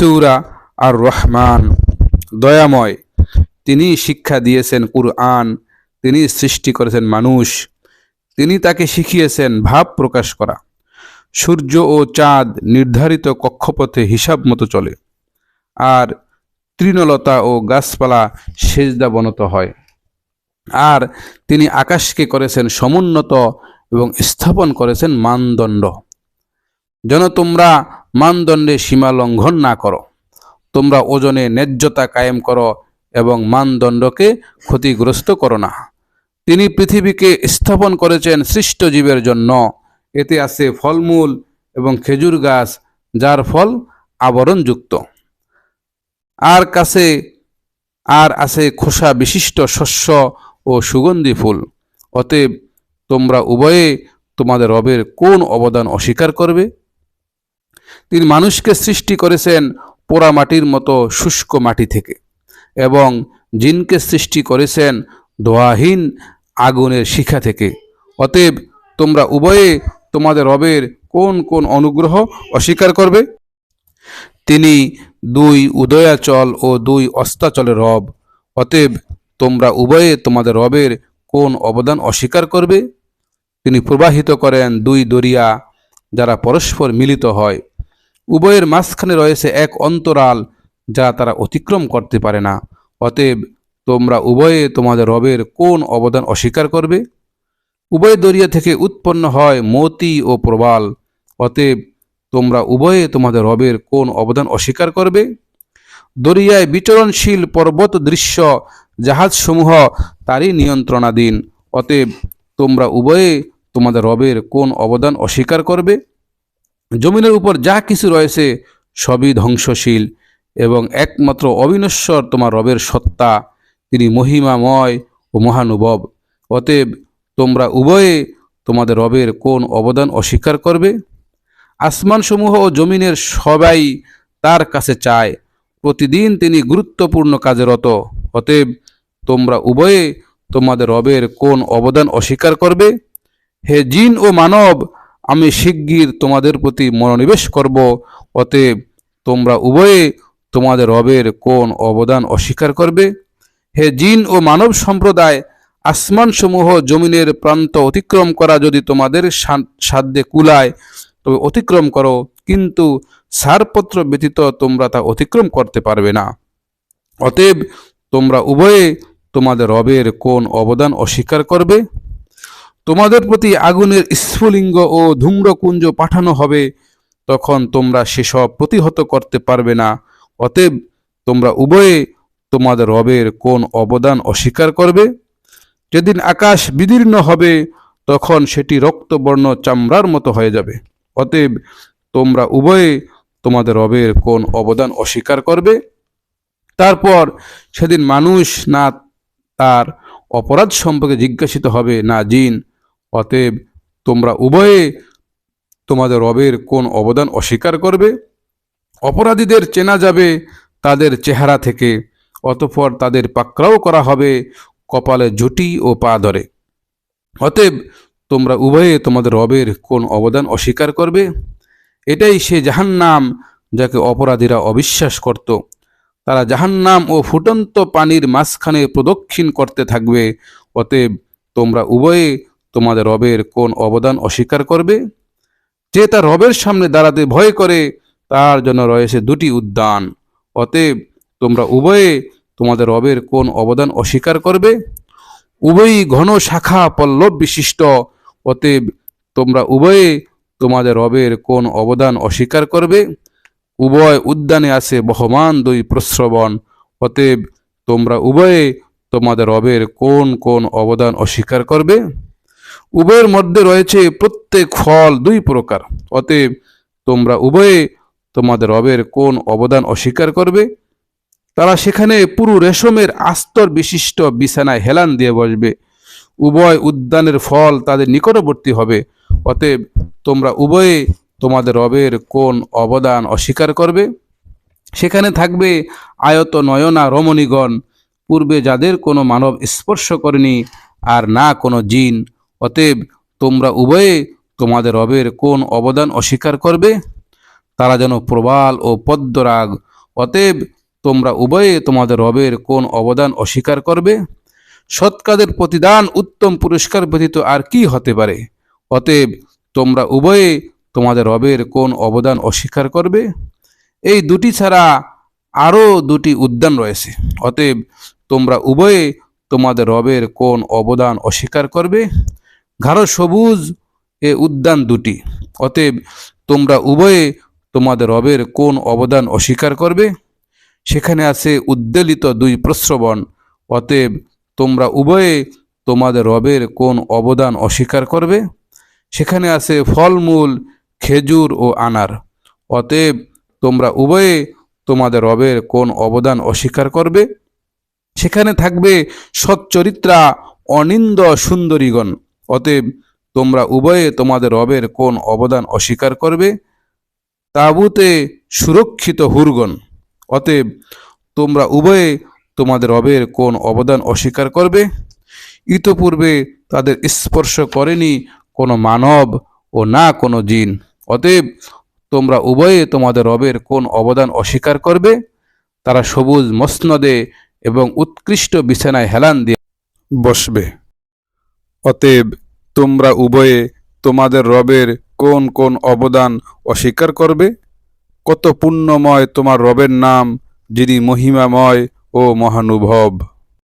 সুরা আর রহমান দয়াময়, তিনি শিক্ষা দিয়েছেন কুরআন, তিনি সৃষ্টি করেছেন মানুষ, তিনি তাকে শিখিয়েছেন ভাব প্রকাশ করা। সূর্য ও চাঁদ নির্ধারিত কক্ষপথে হিসাব মতো চলে, আর তৃণলতা ও গাছপালা সেজদা বনত হয়। আর তিনি আকাশকে করেছেন সমুন্নত এবং স্থাপন করেছেন মানদণ্ড। যেন তোমরা মানদণ্ডে সীমা লঙ্ঘন না করো। তোমরা ওজনে ন্যায্যতা কায়েম করো এবং মানদণ্ডকে ক্ষতিগ্রস্ত করো না। তিনি পৃথিবীকে স্থাপন করেছেন সৃষ্ট জীবের জন্য। এতে আছে ফলমূল এবং খেজুর গাছ, যার ফল আবরণযুক্ত। আর কাছে, আর আছে খোসা বিশিষ্ট শস্য ও সুগন্ধি ফুল। অতএব তোমরা উভয়ে তোমাদের রবের কোন অবদান অস্বীকার করবে? তিনি মানুষকে সৃষ্টি করেছেন পোড়া মাটির মতো শুষ্ক মাটি থেকে এবং জিনকে সৃষ্টি করেছেন ধোয়াহীন আগুনের শিখা থেকে। অতএব তোমরা উভয়ে তোমাদের রবের কোন কোন অনুগ্রহ অস্বীকার করবে? তিনি দুই উদয়াচল ও দুই অস্তাচলের রব। অতএব তোমরা উভয়ে তোমাদের রবের কোন অবদান অস্বীকার করবে? তিনি প্রবাহিত করেন দুই দরিয়া যারা পরস্পর মিলিত হয়। উভয়ের মাঝখানে রয়েছে এক অন্তরাল যা তারা অতিক্রম করতে পারে না। অতএব তোমরা উভয়ে তোমাদের রবের কোন অবদান অস্বীকার করবে? উভয় দরিয়া থেকে উৎপন্ন হয় মতি ও প্রবাল। অতএব তোমরা উভয়ে তোমাদের রবের কোন অবদান অস্বীকার করবে? দরিয়ায় বিচরণশীল পর্বত দৃশ্য জাহাজসমূহ তারই নিয়ন্ত্রণাধীন। অতএব তোমরা উভয়ে তোমাদের রবের কোন অবদান অস্বীকার করবে? জমিনের উপর যা কিছু রয়েছে, সবই ধ্বংসশীল এবং একমাত্র অবিনশ্বর তোমার রবের সত্তা। তিনি মহিমাময় ও মহানুভব। অতএব তোমরা উভয়ে তোমাদের রবের কোন অবদান অস্বীকার করবে? আসমানসমূহ ও জমিনের সবাই তার কাছে চায়। প্রতিদিন তিনি গুরুত্বপূর্ণ কাজে রত। অতএব তোমরা উভয়ে তোমাদের রবের কোন অবদান অস্বীকার করবে? হে জিন ও মানব আমি শিগগির তোমাদের প্রতি মনোনিবেশ করব, অতএব তোমরা উভয়ে তোমাদের রবের কোন অবদান অস্বীকার করবে? হে জিন ও মানব সম্প্রদায়, আসমানসমূহ জমিনের প্রান্ত অতিক্রম করা যদি তোমাদের সাধ্যে কুলায়, তবে অতিক্রম করো, কিন্তু ছাড়পত্র ব্যতীত তোমরা তা অতিক্রম করতে পারবে না। অতএব তোমরা উভয়ে তোমাদের রবের কোন অবদান অস্বীকার করবে? তোমাদের প্রতি আগুনের স্ফুলিঙ্গ ও ধূম্রকুঞ্জ পাঠানো হবে, তখন তোমরা সেসব প্রতিহত করতে পারবে না। অতএব তোমরা উভয়ে তোমাদের রবের কোন অবদান অস্বীকার করবে? যেদিন আকাশ বিদীর্ণ হবে, তখন সেটি রক্তবর্ণ চামড়ার মতো হয়ে যাবে। অতএব তোমরা উভয়ে তোমাদের রবের কোন অবদান অস্বীকার করবে? তারপর সেদিন মানুষ না তার অপরাধ সম্পর্কে জিজ্ঞাসিত হবে, না জিন অতএব তোমরা উভয়ে তোমাদের রবের কোন অবদান অস্বীকার করবে? অপরাধীদের চেনা যাবে তাদের চেহারা থেকে, অতঃপর তাদের পাকড়াও করা হবে কপালে জুটি ও পা ধরে। অতএব তোমরা উভয়ে তোমাদের রবের কোন অবদান অস্বীকার করবে? এটাই সে জাহান্নাম যাকে অপরাধীরা অবিশ্বাস করত। তারা জাহান্নাম ও ফুটন্ত পানির মাঝখানে প্রদক্ষিণ করতে থাকবে। অতএব তোমরা উভয়ে তোমাদের রবের কোন অবদান অস্বীকার করবে? যে তার রবের সামনে দাঁড়াতে ভয় করে, তার জন্য রয়েছে দুটি উদ্যান। অতএব তোমরা উভয়ে তোমাদের রবের কোন অবদান অস্বীকার করবে? উভয়ই ঘন শাখা পল্লব বিশিষ্ট। অতএব তোমরা উভয়ে তোমাদের রবের কোন অবদান অস্বীকার করবে? উভয় উদ্যানে আছে বহমান দুই প্রশ্রবণ অতএব তোমরা উভয়ে তোমাদের রবের কোন কোন অবদান অস্বীকার করবে? উভয়ের মধ্যে রয়েছে প্রত্যেক ফল দুই প্রকার। অতএব তোমরা উভয়ে তোমাদের রবের কোন অবদান অস্বীকার করবে? তারা সেখানে পুরু রেশমের আস্তর বিশিষ্ট বিছানায় হেলান দিয়ে বসবে। উভয় উদ্যানের ফল তাদের নিকটবর্তী হবে। অতএব তোমরা উভয়ে তোমাদের রবের কোন অবদান অস্বীকার করবে? সেখানে থাকবে আয়ত নয়না রমণীগণ। পূর্বে যাদের কোনো মানব স্পর্শ করেনি, আর না কোনো জিন। অতএব তোমরা উভয়ে তোমাদের রবের কোন অবদান অস্বীকার করবে? তারা যেন প্রবাল ও পদ্মরাগ। অতএব তোমরা উভয়ে তোমাদের রবের কোন অবদান অস্বীকার করবে? সৎ কাজের প্রতিদান উত্তম পুরস্কার ব্যতীত আর কি হতে পারে? অতএব তোমরা উভয়ে তোমাদের রবের কোন অবদান অস্বীকার করবে? এই দুটি ছাড়া আরও দুটি উদ্যান রয়েছে। অতএব তোমরা উভয়ে তোমাদের রবের কোন অবদান অস্বীকার করবে? গাঢ় সবুজ এ উদ্যান দুটি। অতএব তোমরা উভয়ে তোমাদের রবের কোন অবদান অস্বীকার করবে? সেখানে আছে উদ্বেলিত দুই প্রশ্রবণ অতএব তোমরা উভয়ে তোমাদের রবের কোন অবদান অস্বীকার করবে? সেখানে আছে ফলমূল, খেজুর ও আনার। অতএব তোমরা উভয়ে তোমাদের রবের কোন অবদান অস্বীকার করবে? সেখানে থাকবে সচ্চরিত্রা অনিন্দ সুন্দরীগণ। অতএব তোমরা উভয়ে তোমাদের রবের কোন অবদান অস্বীকার করবে? তাবুতে সুরক্ষিত হুরগণ, অতএব তোমরা উভয়ে তোমাদের রবের কোন অবদান অস্বীকার করবে? ইতপূর্বে তাদের স্পর্শ করেনি কোনো মানব ও না কোনো জিন। অতএব তোমরা উভয়ে তোমাদের রবের কোন অবদান অস্বীকার করবে? তারা সবুজ মসনদে এবং উৎকৃষ্ট বিছানায় হেলান দিয়ে বসবে। অতএব তোমরা উভয়ে তোমাদের রবের কোন কোন অবদান অস্বীকার করবে? কত পুণ্যময় তোমার রবের নাম, যিনি মহিমাময় ও মহানুভব।